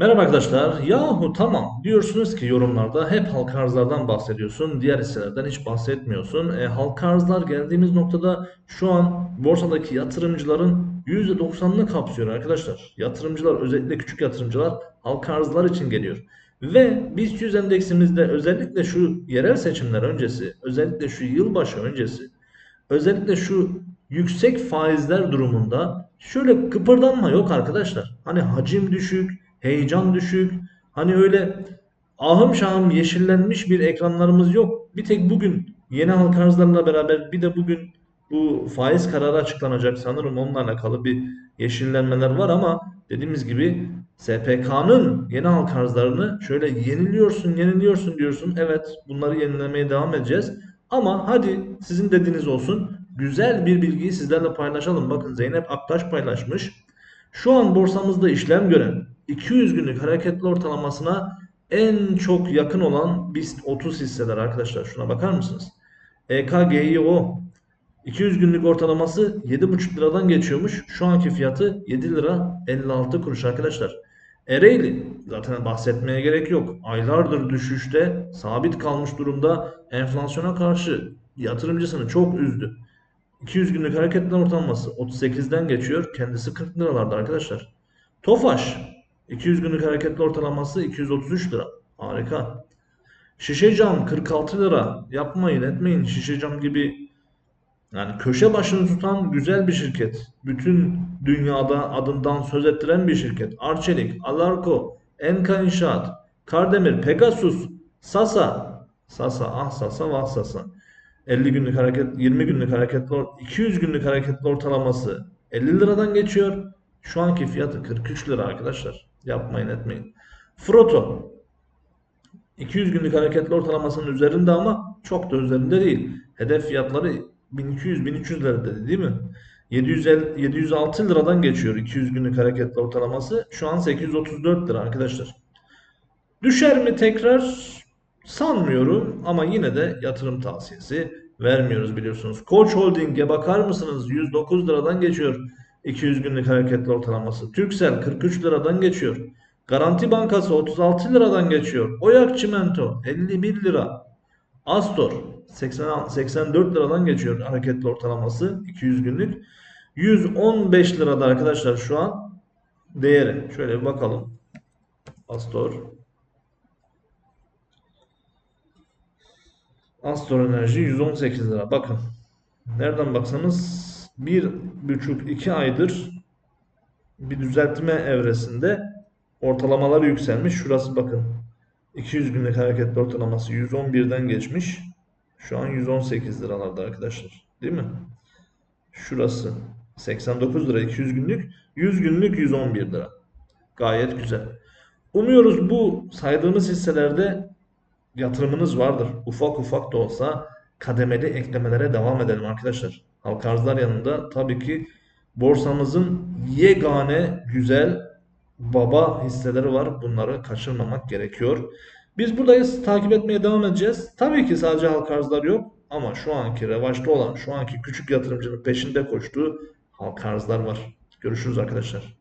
Merhaba arkadaşlar. Yahu tamam diyorsunuz ki yorumlarda hep halka arzlardan bahsediyorsun. Diğer hisselerden hiç bahsetmiyorsun. E, halka arzlar geldiğimiz noktada şu an borsadaki yatırımcıların %90'ını kapsıyor arkadaşlar. Yatırımcılar özellikle küçük yatırımcılar halka arzlar için geliyor. Ve BIST 100 endeksimizde özellikle şu yerel seçimler öncesi, özellikle şu yılbaşı öncesi, özellikle şu yüksek faizler durumunda şöyle kıpırdanma yok arkadaşlar. Hani hacim düşük, heyecan düşük. Hani öyle ahım şahım yeşillenmiş bir ekranlarımız yok. Bir tek bugün yeni halka arzlarla beraber bir de bugün bu faiz kararı açıklanacak sanırım onunla alakalı bir yeşillenmeler var ama dediğimiz gibi SPK'nın yeni halka arzlarını şöyle yeniliyorsun yeniliyorsun diyorsun. Evet bunları yenilemeye devam edeceğiz. Ama hadi sizin dediğiniz olsun. Güzel bir bilgiyi sizlerle paylaşalım. Bakın Zeynep Aktaş paylaşmış. Şu an borsamızda işlem gören 200 günlük hareketli ortalamasına en çok yakın olan BIST 30 hisseler arkadaşlar. Şuna bakar mısınız? EKGIO 200 günlük ortalaması 7,5 liradan geçiyormuş. Şu anki fiyatı 7 lira 56 kuruş arkadaşlar. Ereğli zaten bahsetmeye gerek yok. Aylardır düşüşte sabit kalmış durumda enflasyona karşı yatırımcısını çok üzdü. 200 günlük hareketli ortalaması 38'den geçiyor. Kendisi 40 liralarda arkadaşlar. Tofaş 200 günlük hareketli ortalaması 233 lira. Harika. Şişe cam 46 lira. Yapmayın etmeyin. Şişe cam gibi yani köşe başını tutan güzel bir şirket. Bütün dünyada adından söz ettiren bir şirket. Arçelik, Alarko, Enka İnşaat, Kardemir, Pegasus, Sasa. Sasa, ah Sasa, vah Sasa. 50 günlük hareket, 20 günlük hareketli, 200 günlük hareketli ortalaması 50 liradan geçiyor. Şu anki fiyatı 43 lira arkadaşlar. Yapmayın etmeyin. Froto 200 günlük hareketli ortalamasının üzerinde ama çok da üzerinde değil. Hedef fiyatları 1200-1300 lira dedi değil mi? 750, 706 liradan geçiyor 200 günlük hareketli ortalaması. Şu an 834 lira arkadaşlar. Düşer mi tekrar? Sanmıyorum ama yine de yatırım tavsiyesi vermiyoruz biliyorsunuz. Koç Holding'e bakar mısınız? 109 liradan geçiyor 200 günlük hareketli ortalaması. Türksel 43 liradan geçiyor. Garanti Bankası 36 liradan geçiyor. Oyak Çimento 51 lira. Astor 80, 84 liradan geçiyor hareketli ortalaması 200 günlük. 115 lirada arkadaşlar şu an değeri. Şöyle bir bakalım. Astor. Astor Enerji 118 lira. Bakın. Nereden baksanız 1,5-2 aydır bir düzeltme evresinde ortalamalar yükselmiş. Şurası bakın. 200 günlük hareketli ortalaması 111'den geçmiş. Şu an 118 liralarda arkadaşlar. Değil mi? Şurası 89 lira 200 günlük. 100 günlük 111 lira. Gayet güzel. Umuyoruz bu saydığımız hisselerde yatırımınız vardır. Ufak ufak da olsa kademeli eklemelere devam edelim arkadaşlar. Halka arzlar yanında tabii ki borsamızın yegane güzel baba hisseleri var. Bunları kaçırmamak gerekiyor. Biz buradayız. Takip etmeye devam edeceğiz. Tabii ki sadece halka arzlar yok. Ama şu anki revaçta olan, şu anki küçük yatırımcının peşinde koştuğu halka arzlar var. Görüşürüz arkadaşlar.